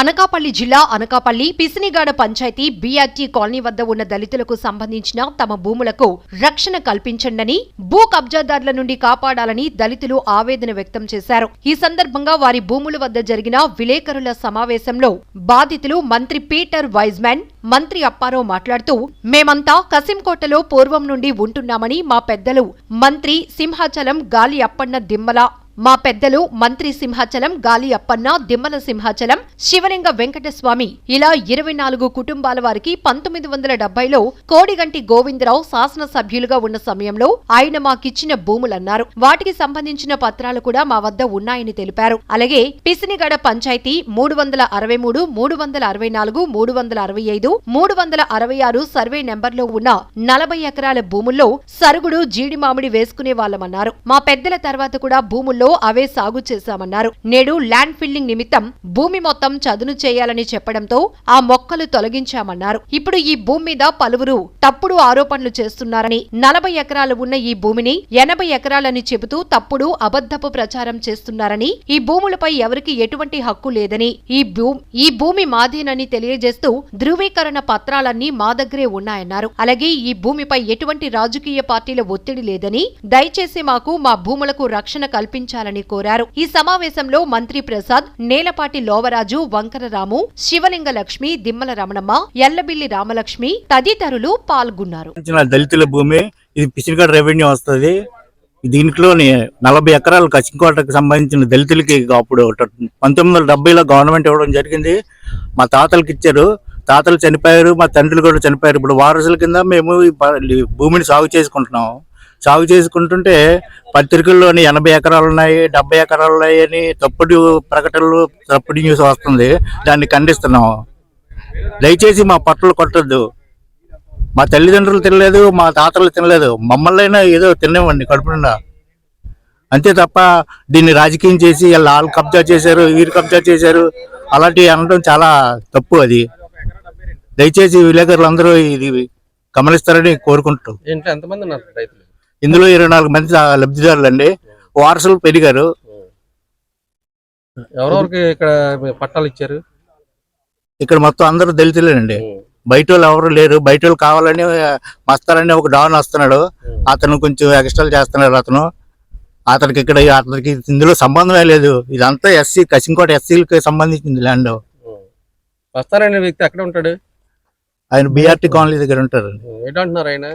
అనకాపల్లి జిల్లా Anakapalli Pisinigada panchayat BRT colony వద్ద ఉన్న దళితులకు సంబంధించిన తమ భూములకు రక్షణ కల్పించండని భూ కబ్జాదారుల నుండి కాపాడాలని దళితులు ఆవేదన వ్యక్తం చేశారు. ఈ సందర్భంగా వారి భూముల వద్ద జరిగిన విలేకరుల సమావేశంలో బాధితులు మంత్రి పీటర్ వైజ్మ్యాన్ మంత్రి అప్పారావు మాట్లాడుతూ మేమంతా కసింకోటలో పూర్వం నుండి ఉంటున్నామని మా పెద్దలు మంత్రి సింహాచలం గాలి అప్పన్న దిమ్మల మా పెద్దలు మంత్రి సింహాచలం గాలి అప్పన్న దిమ్మల సింహాచలం శివలింగ వెంకటస్వామి. ఇలా ఇరవై నాలుగు కుటుంబాల వారికి పంతొమ్మిది వందల డెబ్బైలో కోడిగంటి గోవిందరావు శాసనసభ్యులుగా ఉన్న సమయంలో ఆయన మాకిచ్చిన భూములన్నారు. వాటికి సంబంధించిన పత్రాలు కూడా మా వద్ద ఉన్నాయని తెలిపారు. అలాగే పిసినిగడ పంచాయతీ మూడు వందల అరవై మూడు మూడు వందల అరవై నాలుగు మూడు వందల అరవై ఐదు మూడు వందల అరవై ఆరు సర్వే నెంబర్లో ఉన్న నలభై ఎకరాల భూముల్లో సరుగుడు జీడి మామిడి వేసుకునే వాళ్ళమన్నారు. మా పెద్దల తర్వాత కూడా భూముల్లో అవే సాగు చేశామన్నారు. నేడు ల్యాండ్ ఫిల్లింగ్ నిమిత్తం భూమి మొత్తం చదును చేయాలని చెప్పడంతో ఆ మొక్కలు తొలగించామన్నారు. ఇప్పుడు ఈ భూమి మీద పలువురు తప్పుడు ఆరోపణలు చేస్తున్నారని నలభై ఎకరాలు ఉన్న ఈ భూమిని ఎనభై ఎకరాలని చెబుతూ తప్పుడు అబద్ధపు ప్రచారం చేస్తున్నారని ఈ భూములపై ఎవరికి ఎటువంటి హక్కు లేదని ఈ ఈ భూమి మాదేనని తెలియజేస్తూ ధృవీకరణ పత్రాలన్నీ మా దగ్గరే ఉన్నాయన్నారు. అలాగే ఈ భూమిపై ఎటువంటి రాజకీయ పార్టీల ఒత్తిడి లేదని దయచేసి మాకు మా భూములకు రక్షణ నిర్వహించాలని కోరారు. ఈ సమావేశంలో మంత్రి ప్రసాద్ నేలపాటి లోవరాజు వంకరరాము శివలింగ లక్ష్మి దిమ్మల రమణమ్మ ఎల్లబిల్లి రామలక్ష్మి తదితరులు పాల్గొన్నారు. దళితుల భూమి ఇది పిసిరిగడ రెవెన్యూ వస్తుంది. దీంట్లోని నలభై ఎకరాలు కచింకోటకు సంబంధించిన దళితులకి అప్పుడు పంతొమ్మిది వందల డెబ్బైలో గవర్నమెంట్ ఇవ్వడం జరిగింది. మా తాతలకి ఇచ్చారు. తాతలు చనిపోయారు మా తండ్రులు కూడా చనిపోయారు. ఇప్పుడు వారసుల కింద మేము భూమిని సాగు చేసుకుంటున్నాం. సాగు చేసుకుంటుంటే పత్రికల్లోని ఎనభై ఎకరాలు ఉన్నాయి డెబ్బై ఎకరాలు ఉన్నాయి అని తప్పుడు ప్రకటనలు తప్పుడు న్యూస్ వస్తుంది. దాన్ని ఖండిస్తున్నాం. దయచేసి మా పట్టలు కొట్టద్దు. మా తల్లిదండ్రులు తినలేదు మా తాతలు తినలేదు. మమ్మల్ని అయినా ఏదో తినేవండి కడుపునుండా అంతే తప్ప దీన్ని రాజకీయం చేసి వీళ్ళు వాళ్ళు కబ్జా చేశారు వీరు కబ్జా చేశారు అలాంటివి అనడం చాలా తప్పు అది. దయచేసి విలేకరులందరూ ఇది గమనిస్తారని కోరుకుంటూ ఇందులో ఇరవై నాలుగు మంది లబ్ధిదారులు అండి వారసులు పెరిగారు. ఎవరెవరికి ఇక్కడ పట్టాలు ఇచ్చారు? ఇక్కడ మొత్తం అందరూ దళితులేనండి. బయట వాళ్ళు ఎవరు లేరు. బయట వాళ్ళు కావాలని మస్తారని ఒక డాన్ వస్తున్నాడు. అతను కొంచెం ఎక్స్ట్రాలు చేస్తున్నాడు అతను. అతనికి ఇక్కడ అతనికి ఇందులో సంబంధమే లేదు. ఇదంతా ఎస్సీ కసింకోట ఎస్సీలకి సంబంధించింది ల్యాండ్. వస్తారనే వ్యక్తి ఎక్కడ ఉంటాడు? ఆయన బీఆర్టీ కాలనీ దగ్గర ఉంటారు. ఏంటంటున్నారు ఆయన?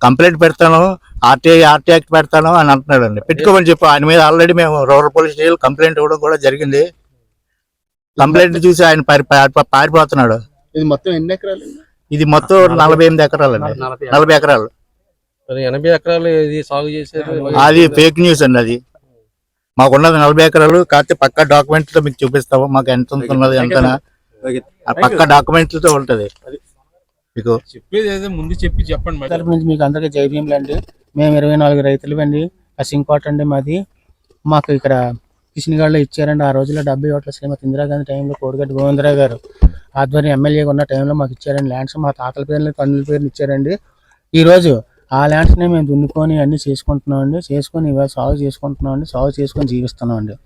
కంప్లైంట్ పెడతాను ఆర్టీఐ ఆర్టీ యాక్ట్ పెడతాను అని అంటున్నాడు అండి పెట్టుకోమని చెప్పు ఆయన మీద ఆల్రెడీ మేము రూరల్ పోలీస్ స్టేషన్ కంప్లైంట్ ఇవ్వడం కూడా జరిగింది. కంప్లైంట్ చూసి ఆయన పారి పారి- పారిపోతున్నాడు. ఇది మొత్తం ఎన్ని ఎకరాలు? ఇది మొత్తం నలభై ఎనిమిది ఎకరాలు. అండి నలభై ఎకరాలు. ఎనభై ఎకరాలు ఇది సాగు చేశారు అది ఫేక్ న్యూస్ అండి అది. మాకు ఉన్నది నలభై ఎకరాలు కాకపోతే పక్క డాక్యుమెంట్తో మీకు చూపిస్తాము మాకు ఎంత ఉన్నది ఎంత పక్క డాక్యుమెంట్లతో ఉంటది. మీకు చెప్పేది ఏదో ముందు చెప్పి చెప్పండి తరపు నుంచి మీకు అందరికీ జై భీములు అండి మేము ఇరవై నాలుగు రైతులు అండి. కసింకోట అండి మాది. మాకు ఇక్కడ కిషన్గఢ్లో ఇచ్చారండి. ఆ రోజుల్లో డెబ్బై ఓట్ల శ్రీమతి ఇందిరాగాంధీ టైంలో కోడిగడ్డ గోవిందరావు గారు ఆధ్వర్యం ఎమ్మెల్యేగా ఉన్న టైంలో మాకు ఇచ్చారండి ల్యాండ్స్. మా తాతల పేర్లు తండ్రుల పేర్లు ఇచ్చారండి. ఈ రోజు ఆ ల్యాండ్స్ని మేము దున్నుకొని అన్ని చేసుకుంటున్నాం అండి చేసుకొని ఇవాళ సాగు చేసుకుంటున్నాం అండి సాగు చేసుకొని జీవిస్తున్నాం అండి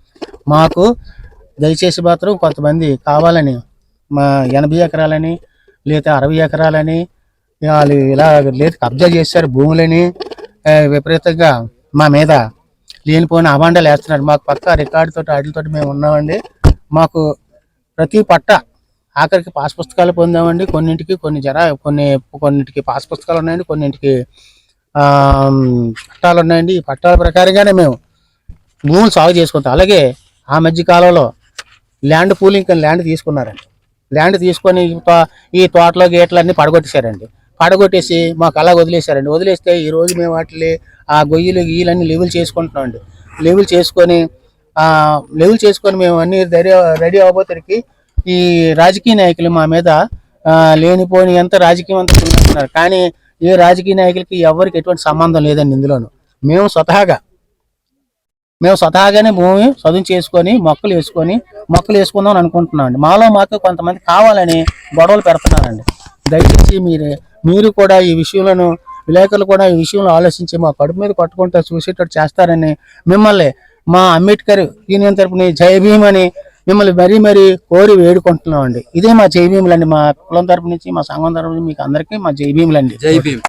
మాకు దయచేసి మాత్రం కొంతమంది కావాలని మా ఎనభై ఎకరాలని లేదా అరవై ఎకరాలని వాళ్ళు ఇలా లేదు కబ్జా చేశారు భూములని. విపరీతంగా మా మీద లేనిపోయిన అబాండాలు వేస్తున్నారు. మాకు పక్క రికార్డు తోటి వాటితో మేము ఉన్నామండి. మాకు ప్రతి పట్ట ఆఖరికి పాస్ పుస్తకాలు పొందామండి. కొన్నింటికి కొన్ని జర కొన్ని కొన్నింటికి పాస్ పుస్తకాలు ఉన్నాయండి. కొన్నింటికి పట్టాలు ఉన్నాయండి. ఈ పట్టాల ప్రకారంగానే మేము భూములు సాగు చేసుకుంటాం. అలాగే ఆ మధ్య కాలంలో ల్యాండ్ పూలింగ్ ల్యాండ్ తీసుకున్నారండి. ల్యాండ్ తీసుకొని ఈ తో- ఈ తోటలో గేట్లు పడగొట్టేశారండి. పడగొట్టేసి మాకు అలా వదిలేశారండి. వదిలేస్తే ఈ రోజు మేము వాటిని ఆ గొయ్యిలు గీలన్నీ లెవెల్ చేసుకుంటున్నామండి. లెవెల్ చేసుకొని లెవెల్ చేసుకొని మేము అన్ని రెడీ రెడీ అవ్వబోతరికి ఈ రాజకీయ నాయకులు మా మీద లేనిపోని ఎంత రాజకీయం అంతా కానీ ఏ రాజకీయ నాయకులకి ఎవరికి ఎటువంటి సంబంధం లేదండి ఇందులోనూ. మేము స్వతహాగా మేము స్వతహాగానే భూమి చదువు చేసుకొని మొక్కలు వేసుకొని మొక్కలు వేసుకుందాం అని అనుకుంటున్నాం అండి మాలో మాకు కొంతమంది కావాలని గొడవలు పెడుతున్నారండి. దయచేసి మీరే మీరు కూడా ఈ విషయంలో విలేకరులు కూడా ఈ విషయంలో ఆలోచించి మా కడుపు మీద కొట్టుకుంటూ చూసేటట్టు చేస్తారని మిమ్మల్ని మా అంబేద్కర్ యూనియన్ తరపున జై భీమ్ అని మిమ్మల్ని మరీ మరీ కోరి వేడుకుంటున్నామండి. ఇదే మా జై భీములండి. మా కులం తరపు నుంచి మా సంఘం తరపు నుంచి మీకు అందరికీ మా జై భీములండి. జై భీమ్.